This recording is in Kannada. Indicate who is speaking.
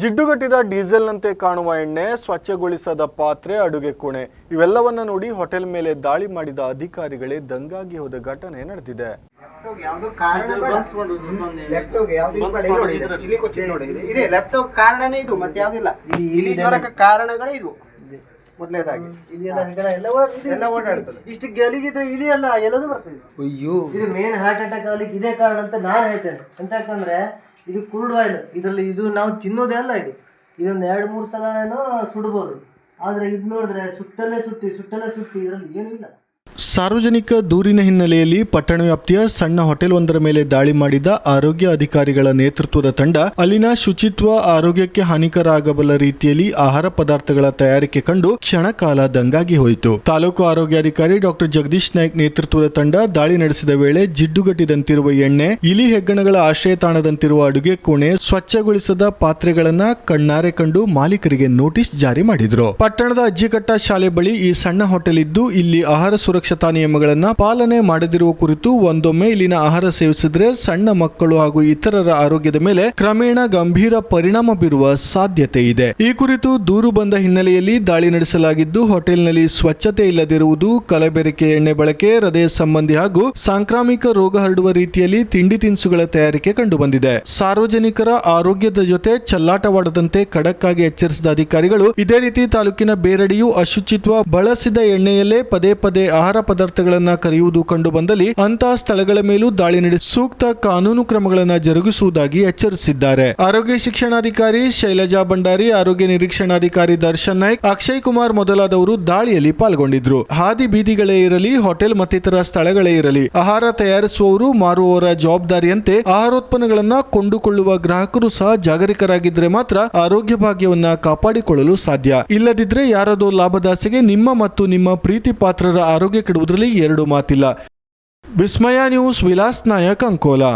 Speaker 1: ಜಿಡ್ಡುಗಟ್ಟಿದ ಡೀಸೆಲ್ನಂತೆ ಕಾಣುವ ಎಣ್ಣೆ ಸ್ವಚ್ಛಗೊಳಿಸದ ಪಾತ್ರೆ ಅಡುಗೆ ಕೋಣೆ ಇವೆಲ್ಲವನ್ನ ನೋಡಿ ಹೋಟೆಲ್ ಮೇಲೆ ದಾಳಿ ಮಾಡಿದ ಅಧಿಕಾರಿಗಳೇ ದಂಗಾಗಿ ಹೋದ ಘಟನೆ ನಡೆದಿದೆ.
Speaker 2: ಕಾರಣನೇ ಇದು ಮತ್ತೆ ಯಾವ್ದಿಲ್ಲ. ಕಾರಣಗಳೇ ಇದು ಮೊದಲೇದಾಗಿ
Speaker 3: ಇಲ್ಲಿ ಎಲ್ಲ ಎಲ್ಲ ಓಡಾಡ್ತದೆ.
Speaker 2: ಎಲ್ಲ ಓಡಾಡ್ತದೆ.
Speaker 3: ಇಷ್ಟು ಗಲೀಜಿದ್ರೆ ಇಲಿ ಅಲ್ಲ ಎಲ್ಲದೂ ಬರ್ತದೆ.
Speaker 4: ಅಯ್ಯೋ.
Speaker 3: ಇದು ಮೇನ್ ಹಾರ್ಟ್ ಅಟ್ಯಾಕ್ ಆಗ್ಲಿಕ್ಕೆ ಇದೇ ಕಾರಣ ಅಂತ ನಾನು ಹೇಳ್ತೇನೆ. ಎಂತ ಯಾಕಂದ್ರೆ ಇದು ಕುರುಡು ಆಯಿಲ್ ಇದರಲ್ಲಿ ಇದು ನಾವು ತಿನ್ನೋದೇ ಅಲ್ಲ ಇದು. ಇದೊಂದು ಎರಡು ಮೂರು ಸಲ ಏನೋ ಸುಡ್ಬೋದು. ಆದ್ರೆ ಇದು ನೋಡಿದ್ರೆ ಸುಟ್ಟಲ್ಲೇ ಸುಟ್ಟಿ ಸುಟ್ಟಲ್ಲೇ ಸುಟ್ಟಿ ಇದರಲ್ಲಿ ಏನೂ ಇಲ್ಲ.
Speaker 1: ಸಾರ್ವಜನಿಕ ದೂರಿನ ಹಿನ್ನೆಲೆಯಲ್ಲಿ ಪಟ್ಟಣ ವ್ಯಾಪ್ತಿಯ ಸಣ್ಣ ಹೋಟೆಲ್ ಒಂದರ ಮೇಲೆ ದಾಳಿ ಮಾಡಿದ ಆರೋಗ್ಯ ಅಧಿಕಾರಿಗಳ ನೇತೃತ್ವದ ತಂಡ, ಅಲ್ಲಿನ ಶುಚಿತ್ವ ಆರೋಗ್ಯಕ್ಕೆ ಹಾನಿಕರ ಆಗಬಲ್ಲ ರೀತಿಯಲ್ಲಿ ಆಹಾರ ಪದಾರ್ಥಗಳ ತಯಾರಿಕೆ ಕಂಡು ಕ್ಷಣಕಾಲ ದಂಗಾಗಿ ಹೋಯಿತು. ತಾಲೂಕು ಆರೋಗ್ಯಾಧಿಕಾರಿ ಡಾಕ್ಟರ್ ಜಗದೀಶ್ ನಾಯ್ಕ್ ನೇತೃತ್ವದ ತಂಡ ದಾಳಿ ನಡೆಸಿದ ವೇಳೆ ಜಿಡ್ಡುಗಟ್ಟಿದಂತಿರುವ ಎಣ್ಣೆ, ಇಲಿ ಹೆಗ್ಗಣಗಳ ಆಶ್ರಯ ತಾಣದಂತಿರುವ ಅಡುಗೆ ಕೋಣೆ ಸ್ವಚ್ಛಗೊಳಿಸದ ಪಾತ್ರೆಗಳನ್ನ ಕಣ್ಣಾರೆ ಕಂಡು ಮಾಲೀಕರಿಗೆ ನೋಟಿಸ್ ಜಾರಿ ಮಾಡಿದ್ರು. ಪಟ್ಟಣದ ಅಜ್ಜಿಕಟ್ಟ ಶಾಲೆ ಬಳಿ ಈ ಸಣ್ಣ ಹೋಟೆಲ್ ಇದ್ದು, ಇಲ್ಲಿ ಆಹಾರ ಸುರಕ್ಷತಾ ನಿಯಮಗಳನ್ನ ಪಾಲನೆ ಮಾಡದಿರುವ ಕುರಿತು ಒಂದೊಮ್ಮೆ ಇಲ್ಲಿನ ಆಹಾರ ಸೇವಿಸಿದ್ರೆ ಸಣ್ಣ ಮಕ್ಕಳು ಹಾಗೂ ಇತರರ ಆರೋಗ್ಯದ ಮೇಲೆ ಕ್ರಮೇಣ ಗಂಭೀರ ಪರಿಣಾಮ ಬೀರುವ ಸಾಧ್ಯತೆ ಇದೆ. ಈ ಕುರಿತು ದೂರು ಬಂದ ಹಿನ್ನೆಲೆಯಲ್ಲಿ ದಾಳಿ ನಡೆಸಲಾಗಿದ್ದು, ಹೋಟೆಲ್ನಲ್ಲಿ ಸ್ವಚ್ಛತೆ ಇಲ್ಲದಿರುವುದು, ಕಲಬೆರಕೆ ಎಣ್ಣೆ ಬಳಕೆ, ಹೃದಯ ಸಂಬಂಧಿ ಹಾಗೂ ಸಾಂಕ್ರಾಮಿಕ ರೋಗ ಹರಡುವ ರೀತಿಯಲ್ಲಿ ತಿಂಡಿ ತಿನಿಸುಗಳ ತಯಾರಿಕೆ ಕಂಡುಬಂದಿದೆ. ಸಾರ್ವಜನಿಕರ ಆರೋಗ್ಯದ ಜೊತೆ ಚಲ್ಲಾಟವಾಡದಂತೆ ಖಡಕ್ಕಾಗಿ ಎಚ್ಚರಿಸಿದ ಅಧಿಕಾರಿಗಳು, ಇದೇ ರೀತಿ ತಾಲೂಕಿನ ಬೇರಡಿಯು ಅಶುಚಿತ್ವ ಬಳಸಿದ ಎಣ್ಣೆಯಲ್ಲೇ ಪದೇ ಪದೇ ಆಹಾರ ಪದಾರ್ಥಗಳನ್ನ ಕರೆಯುವುದು ಕಂಡು ಬಂದಲ್ಲಿ ಅಂತಹ ಸ್ಥಳಗಳ ಮೇಲೂ ದಾಳಿ ನಡೆಸಿ ಸೂಕ್ತ ಕಾನೂನು ಕ್ರಮಗಳನ್ನ ಜರುಗಿಸುವುದಾಗಿ ಎಚ್ಚರಿಸಿದ್ದಾರೆ. ಆರೋಗ್ಯ ಶಿಕ್ಷಣಾಧಿಕಾರಿ ಶೈಲಜಾ ಭಂಡಾರಿ, ಆರೋಗ್ಯ ನಿರೀಕ್ಷಣಾಧಿಕಾರಿ ದರ್ಶನ್ ನಾಯ್ಕ್, ಅಕ್ಷಯ್ ಕುಮಾರ್ ಮೊದಲಾದವರು ದಾಳಿಯಲ್ಲಿ ಪಾಲ್ಗೊಂಡಿದ್ರು. ಹಾದಿ ಬೀದಿಗಳೇ ಇರಲಿ, ಹೋಟೆಲ್ ಮತ್ತಿತರ ಸ್ಥಳಗಳೇ ಇರಲಿ, ಆಹಾರ ತಯಾರಿಸುವವರು ಮಾರುವವರ ಜವಾಬ್ದಾರಿಯಂತೆ ಆಹಾರೋತ್ಪನ್ನಗಳನ್ನ ಕೊಂಡುಕೊಳ್ಳುವ ಗ್ರಾಹಕರು ಸಹ ಜಾಗರೂಕರಾಗಿದ್ರೆ ಮಾತ್ರ ಆರೋಗ್ಯ ಭಾಗ್ಯವನ್ನ ಕಾಪಾಡಿಕೊಳ್ಳಲು ಸಾಧ್ಯ. ಇಲ್ಲದಿದ್ರೆ ಯಾರದೋ ಲಾಭದಾಸೆಗೆ ನಿಮ್ಮ ಮತ್ತು ನಿಮ್ಮ ಪ್ರೀತಿ ಪಾತ್ರರ ಆರೋಗ್ಯ ಕೆಡುವುದರಲ್ಲಿ ಎರಡು ಮಾತಿಲ್ಲ. ವಿಸ್ಮಯ ನ್ಯೂಸ್ ವಿಲಾಸ್ ನಾಯಕ್ ಅಂಕೋಲಾ.